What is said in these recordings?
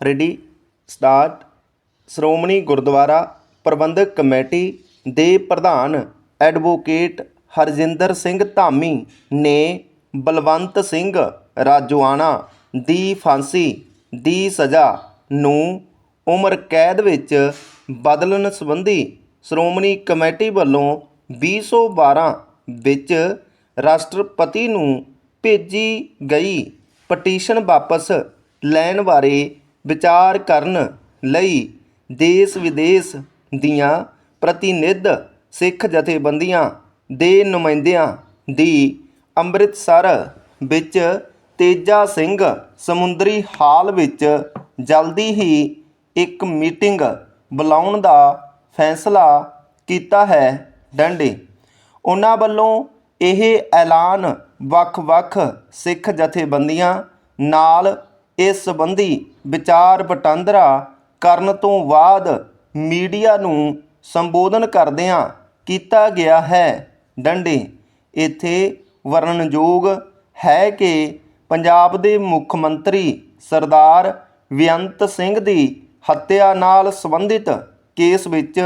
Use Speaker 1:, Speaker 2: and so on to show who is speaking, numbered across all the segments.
Speaker 1: Ready. Start. Shiromani Gurdwara Parbandhak committee ਦੇ ਪ੍ਰਧਾਨ advocate Harjinder Singh Dhami ਨੇ ਬਲਵੰਤ ਸਿੰਘ ਰਾਜੋਆਣਾ ਦੀ ਫਾਂਸੀ ਦੀ ਸਜ਼ਾ ਨੂੰ ਉਮਰ ਕੈਦ ਵਿੱਚ ਬਦਲਣ ਸੰਬੰਧੀ ਸ਼੍ਰੋਮਣੀ ਕਮੇਟੀ ਵੱਲੋਂ 2012 ਵਿੱਚ ਰਾਸ਼ਟਰਪਤੀ ਨੂੰ ਭੇਜੀ ਗਈ ਪਟੀਸ਼ਨ ਵਾਪਸ ਲੈਣ ਬਾਰੇ ਵਿਚਾਰ ਕਰਨ ਲਈ ਦੇਸ਼ ਵਿਦੇਸ਼ ਦੀਆਂ ਪ੍ਰਤੀਨਿਧ ਸਿੱਖ ਜਥੇਬੰਦੀਆਂ ਦੇ ਨੁਮਾਇੰਦਿਆਂ ਦੀ ਅੰਮ੍ਰਿਤਸਰ ਵਿੱਚ ਤੇਜਾ ਸਿੰਘ ਸਮੁੰਦਰੀ ਹਾਲ ਵਿੱਚ ਜਲਦੀ ਹੀ ਇੱਕ ਮੀਟਿੰਗ ਬੁਲਾਉਣ ਦਾ ਫੈਸਲਾ ਕੀਤਾ ਹੈ ਡੰਡੇ। ਉਹਨਾਂ ਵੱਲੋਂ ਇਹ ਐਲਾਨ ਵੱਖ-ਵੱਖ ਸਿੱਖ ਜਥੇਬੰਦੀਆਂ ਨਾਲ ਇਸ ਸੰਬੰਧੀ ਵਿਚਾਰ ਵਟਾਂਦਰਾ ਕਰਨ ਤੋਂ ਬਾਅਦ ਮੀਡੀਆ ਨੂੰ ਸੰਬੋਧਨ ਕਰਦਿਆਂ ਕੀਤਾ ਗਿਆ ਹੈ। ਡੰਡੇ, ਇੱਥੇ ਵਰਣਨਯੋਗ ਹੈ ਕਿ ਪੰਜਾਬ ਦੇ ਮੁੱਖ ਮੰਤਰੀ ਸਰਦਾਰ ਬੇਅੰਤ ਸਿੰਘ ਦੀ ਹੱਤਿਆ ਨਾਲ ਸੰਬੰਧਿਤ ਕੇਸ ਵਿੱਚ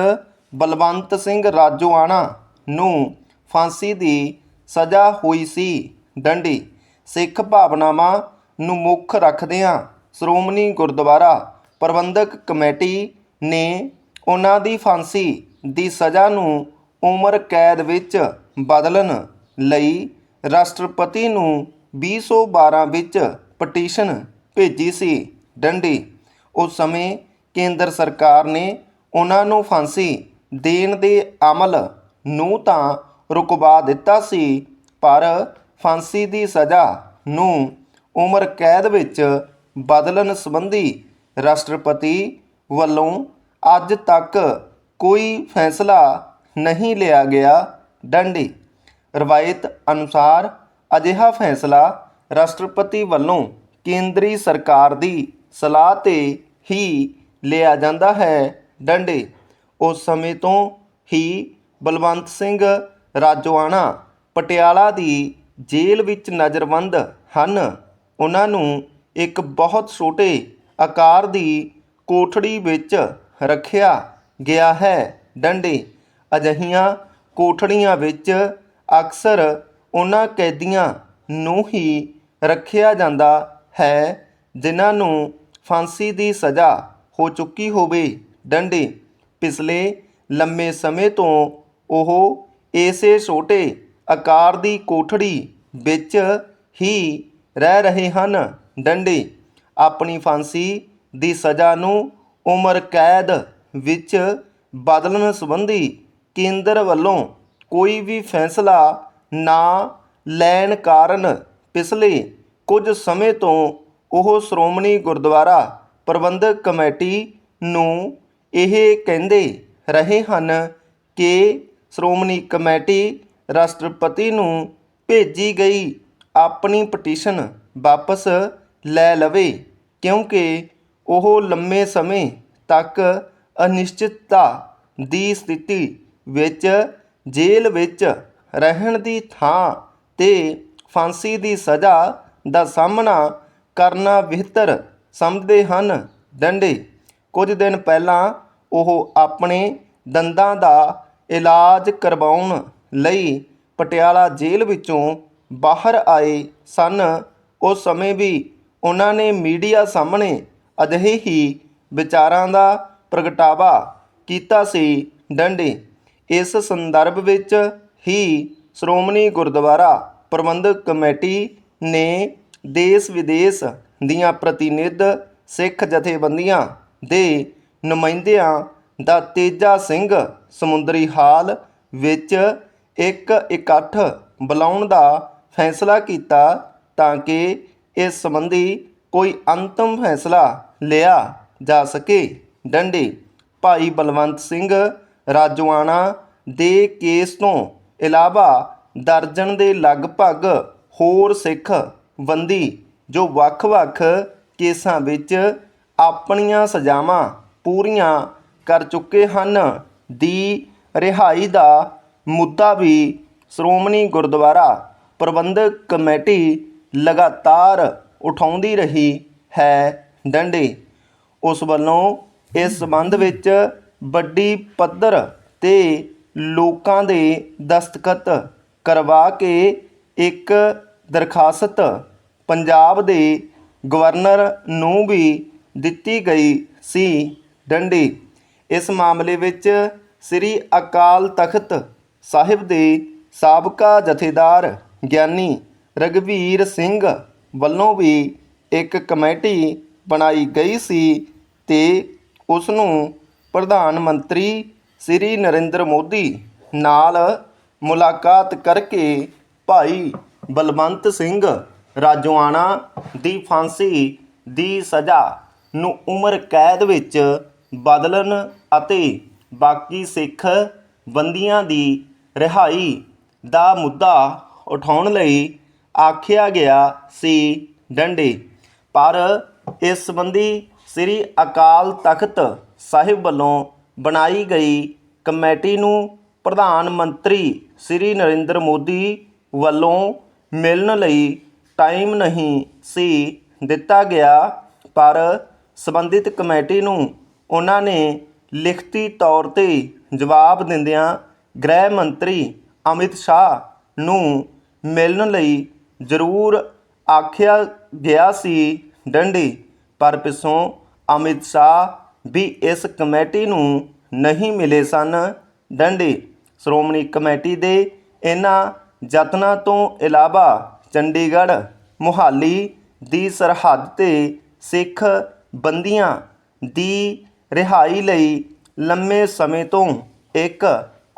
Speaker 1: ਬਲਵੰਤ ਸਿੰਘ ਰਾਜੋਆਣਾ ਨੂੰ ਫਾਂਸੀ ਦੀ ਸਜ਼ਾ ਹੋਈ ਸੀ। ਡੰਡੀ, ਸਿੱਖ ਭਾਵਨਾਵਾਂ ਨੂੰ ਮੁੱਖ ਰੱਖਦਿਆਂ ਸ਼੍ਰੋਮਣੀ ਗੁਰਦੁਆਰਾ ਪ੍ਰਬੰਧਕ ਕਮੇਟੀ ਨੇ ਉਹਨਾਂ ਦੀ ਫਾਂਸੀ ਦੀ ਸਜ਼ਾ ਨੂੰ ਉਮਰ ਕੈਦ ਵਿੱਚ ਬਦਲਣ ਲਈ ਰਾਸ਼ਟਰਪਤੀ ਨੂੰ 2012 ਵਿੱਚ ਪਟੀਸ਼ਨ ਭੇਜੀ ਸੀ ਡੰਡੀ। ਉਸ ਸਮੇਂ ਕੇਂਦਰ ਸਰਕਾਰ ਨੇ ਉਹਨਾਂ ਨੂੰ ਫਾਂਸੀ ਦੇਣ ਦੇ ਅਮਲ ਨੂੰ ਤਾਂ ਰੁਕਵਾ ਦਿੱਤਾ ਸੀ, ਪਰ ਫਾਂਸੀ ਦੀ ਸਜ਼ਾ ਨੂੰ ਉਮਰ ਕੈਦ ਵਿੱਚ ਬਦਲਣ ਸੰਬੰਧੀ ਰਾਸ਼ਟਰਪਤੀ ਵੱਲੋਂ ਅੱਜ ਤੱਕ ਕੋਈ ਫੈਸਲਾ ਨਹੀਂ ਲਿਆ ਗਿਆ। ਡੰਡੀ ਰਵਾਇਤ ਅਨੁਸਾਰ ਅਜਿਹਾ ਫੈਸਲਾ ਰਾਸ਼ਟਰਪਤੀ ਵੱਲੋਂ ਕੇਂਦਰੀ ਸਰਕਾਰ ਦੀ ਸਲਾਹ ਤੇ ਹੀ ਲਿਆ ਜਾਂਦਾ ਹੈ। ਡੰਡੇ ਉਸ ਸਮੇਂ ਤੋਂ ਹੀ ਬਲਵੰਤ ਸਿੰਘ ਰਾਜੋਆਣਾ ਪਟਿਆਲਾ ਦੀ ਜੇਲ੍ਹ ਵਿੱਚ ਨਜ਼ਰਬੰਦ ਹਨ। ਉਹਨਾਂ ਨੂੰ ਇੱਕ ਬਹੁਤ ਛੋਟੇ ਆਕਾਰ ਦੀ ਕੋਠੜੀ ਵਿੱਚ ਰੱਖਿਆ ਗਿਆ ਹੈ। ਡੰਡੇ ਅਜਿਹੀਆਂ ਕੋਠੜੀਆਂ ਵਿੱਚ ਅਕਸਰ ਉਹਨਾਂ ਕੈਦੀਆਂ ਨੂੰ ਹੀ ਰੱਖਿਆ ਜਾਂਦਾ ਹੈ, ਜਿਨ੍ਹਾਂ ਨੂੰ ਫਾਂਸੀ ਦੀ ਸਜ਼ਾ ਹੋ ਚੁੱਕੀ ਹੋਵੇ। ਡੰਡੇ ਪਿਛਲੇ ਲੰਮੇ ਸਮੇਂ ਤੋਂ ਉਹ ਇਸੇ ਛੋਟੇ ਆਕਾਰ ਦੀ ਕੋਠੜੀ ਵਿੱਚ ਹੀ ਰਹਿ ਰਹੇ ਹਨ। ਡੰਡੇ, ਆਪਣੀ ਫਾਂਸੀ ਦੀ ਸਜ਼ਾ ਨੂੰ ਉਮਰ ਕੈਦ ਵਿੱਚ ਬਦਲਣ ਸੰਬੰਧੀ ਕੇਂਦਰ ਵੱਲੋਂ ਕੋਈ ਵੀ ਫੈਸਲਾ ਨਾ ਲੈਣ ਕਾਰਨ ਪਿਛਲੇ ਕੁਝ ਸਮੇਂ ਤੋਂ ਉਹ ਸ਼੍ਰੋਮਣੀ ਗੁਰਦੁਆਰਾ ਪ੍ਰਬੰਧਕ ਕਮੇਟੀ ਨੂੰ ਇਹ ਕਹਿੰਦੇ ਰਹੇ ਹਨ ਕਿ ਸ਼੍ਰੋਮਣੀ ਕਮੇਟੀ ਰਾਸ਼ਟਰਪਤੀ ਨੂੰ ਭੇਜੀ ਗਈ ਆਪਣੀ ਪਟੀਸ਼ਨ ਵਾਪਸ ਲੈ ਲਵੇ, ਕਿਉਂਕਿ ਉਹ ਲੰਮੇ ਸਮੇਂ ਤੱਕ ਅਨਿਸ਼ਚਿਤਤਾ ਦੀ ਸਥਿਤੀ ਵਿੱਚ ਜੇਲ੍ਹ ਵਿੱਚ ਰਹਿਣ ਦੀ ਥਾਂ ਤੇ ਫਾਂਸੀ ਦੀ ਸਜ਼ਾ ਦਾ ਸਾਹਮਣਾ ਕਰਨਾ ਬਿਹਤਰ ਸਮਝਦੇ ਹਨ। ਡੰਡੇ ਕੁਝ ਦਿਨ ਪਹਿਲਾਂ ਉਹ ਆਪਣੇ ਦੰਦਾਂ ਦਾ ਇਲਾਜ ਕਰਵਾਉਣ ਲਈ ਪਟਿਆਲਾ ਜੇਲ੍ਹ ਵਿੱਚੋਂ ਬਾਹਰ ਆਏ ਸਨ। ਉਸ ਸਮੇਂ ਵੀ ਉਹਨਾਂ ਨੇ ਮੀਡੀਆ ਸਾਹਮਣੇ ਅਜਿਹੇ ਹੀ ਵਿਚਾਰਾਂ ਦਾ ਪ੍ਰਗਟਾਵਾ ਕੀਤਾ ਸੀ ਡੰਡੇ। ਇਸ ਸੰਦਰਭ ਵਿੱਚ ਹੀ ਸ਼੍ਰੋਮਣੀ ਗੁਰਦੁਆਰਾ ਪ੍ਰਬੰਧਕ ਕਮੇਟੀ ਨੇ ਦੇਸ਼ ਵਿਦੇਸ਼ ਦੀਆਂ ਪ੍ਰਤੀਨਿਧ ਸਿੱਖ ਜਥੇਬੰਦੀਆਂ ਦੇ ਨੁਮਾਇੰਦਿਆਂ ਦਾ ਤੇਜਾ ਸਿੰਘ ਸਮੁੰਦਰੀ ਹਾਲ ਵਿੱਚ ਇੱਕ ਇਕੱਠ ਬੁਲਾਉਣ ਦਾ ਫੈਸਲਾ ਕੀਤਾ ਤਾਂ ਕਿ ਇਸ ਸੰਬੰਧੀ ਕੋਈ ਅੰਤਮ ਫੈਸਲਾ ਲਿਆ ਜਾ ਸਕੇ। ਡੰਡੇ, ਭਾਈ ਬਲਵੰਤ ਸਿੰਘ ਰਾਜੋਆਣਾ ਦੇ ਕੇਸ ਤੋਂ ਇਲਾਵਾ ਦਰਜਨ ਦੇ ਲਗਭਗ ਹੋਰ ਸਿੱਖ ਬੰਦੀ ਜੋ ਵੱਖ-ਵੱਖ ਕੇਸਾਂ ਵਿੱਚ ਆਪਣੀਆਂ ਸਜ਼ਾਵਾਂ ਪੂਰੀਆਂ ਕਰ ਚੁੱਕੇ ਹਨ ਦੀ ਰਿਹਾਈ ਦਾ ਮੁੱਦਾ ਵੀ ਸ਼੍ਰੋਮਣੀ ਗੁਰਦੁਆਰਾ ਪ੍ਰਬੰਧਕ ਕਮੇਟੀ ਲਗਾਤਾਰ ਉਠਾਉਂਦੀ ਰਹੀ ਹੈ ਡੰਡੇ। ਉਸ ਵੱਲੋਂ ਇਸ ਸੰਬੰਧ ਵਿੱਚ ਵੱਡੀ ਪੱਧਰ ਤੇ ਲੋਕਾਂ ਦੇ ਦਸਤਖਤ ਕਰਵਾ ਕੇ ਇੱਕ ਦਰਖਾਸਤ ਪੰਜਾਬ ਦੇ ਗਵਰਨਰ ਨੂੰ ਵੀ ਦਿੱਤੀ ਗਈ ਸੀ। ਡੰਡੀ, ਇਸ ਮਾਮਲੇ ਵਿੱਚ ਸ੍ਰੀ ਅਕਾਲ ਤਖਤ ਸਾਹਿਬ ਦੇ ਸਾਬਕਾ ਜਥੇਦਾਰ ਗਿਆਨੀ ਰਘਵੀਰ ਸਿੰਘ ਵੱਲੋਂ ਵੀ ਇੱਕ ਕਮੇਟੀ ਬਣਾਈ ਗਈ ਸੀ ਤੇ ਉਸ ਨੂੰ ਪ੍ਰਧਾਨ ਮੰਤਰੀ ਸ੍ਰੀ ਨਰਿੰਦਰ ਮੋਦੀ ਨਾਲ ਮੁਲਾਕਾਤ ਕਰਕੇ ਭਾਈ ਬਲਵੰਤ ਸਿੰਘ ਰਾਜੋਆਣਾ ਦੀ ਫਾਂਸੀ ਦੀ ਸਜ਼ਾ ਨੂੰ ਉਮਰ ਕੈਦ ਵਿੱਚ ਬਦਲਣ ਅਤੇ ਬਾਕੀ ਸਿੱਖ ਬੰਦੀਆਂ ਦੀ ਰਿਹਾਈ ਦਾ ਮੁੱਦਾ ਉਠਾਉਣ ਲਈ ਆਖਿਆ ਗਿਆ ਸੀ, ਡੰਡੀ, ਪਰ ਇਸ ਸੰਬੰਧੀ ਸ੍ਰੀ ਅਕਾਲ ਤਖਤ ਸਾਹਿਬ ਵੱਲੋਂ ਬਣਾਈ ਗਈ ਕਮੇਟੀ ਨੂੰ ਪ੍ਰਧਾਨ ਮੰਤਰੀ ਸ੍ਰੀ ਨਰਿੰਦਰ ਮੋਦੀ ਵੱਲੋਂ ਮਿਲਣ ਲਈ ਟਾਈਮ ਨਹੀਂ ਸੀ ਦਿੱਤਾ ਗਿਆ, ਪਰ ਸੰਬੰਧਿਤ ਕਮੇਟੀ ਨੂੰ ਉਹਨਾਂ ਨੇ ਲਿਖਤੀ ਤੌਰ ਤੇ ਜਵਾਬ ਦਿੰਦਿਆਂ ਗ੍ਰਹਿ ਮੰਤਰੀ ਅਮਿਤ ਸ਼ਾਹ ਨੂੰ ਮਿਲਣ ਲਈ ਜ਼ਰੂਰ ਆਖਿਆ ਗਿਆ ਸੀ ਡੰਡੀ, ਪਰ ਪਿੱਛੋਂ ਅਮਿਤ ਸ਼ਾਹ ਵੀ ਇਸ ਕਮੇਟੀ ਨੂੰ ਨਹੀਂ ਮਿਲੇ ਸਨ। ਡੰਡੀ, ਸ਼੍ਰੋਮਣੀ ਕਮੇਟੀ ਦੇ ਇਹਨਾਂ ਯਤਨਾਂ ਤੋਂ ਇਲਾਵਾ ਚੰਡੀਗੜ੍ਹ ਮੁਹਾਲੀ ਦੀ ਸਰਹੱਦ ਤੇ ਸਿੱਖ ਬੰਦੀਆਂ ਦੀ ਰਿਹਾਈ ਲਈ ਲੰਮੇ ਸਮੇਂ ਤੋਂ ਇੱਕ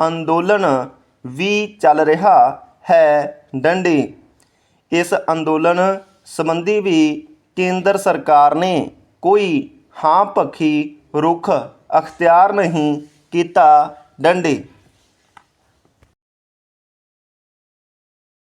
Speaker 1: ਅੰਦੋਲਨ ਵੀ ਚੱਲ ਰਿਹਾ ਹੈ। ਡੰਡੀ। ਇਸ ਅੰਦੋਲਨ ਸੰਬੰਧੀ ਵੀ ਕੇਂਦਰ ਸਰਕਾਰ ਨੇ ਕੋਈ ਹਾਂ ਪੱਖੀ ਰੁਖ ਅਖਤਿਆਰ ਨਹੀਂ ਕੀਤਾ। ਡੰਡੇ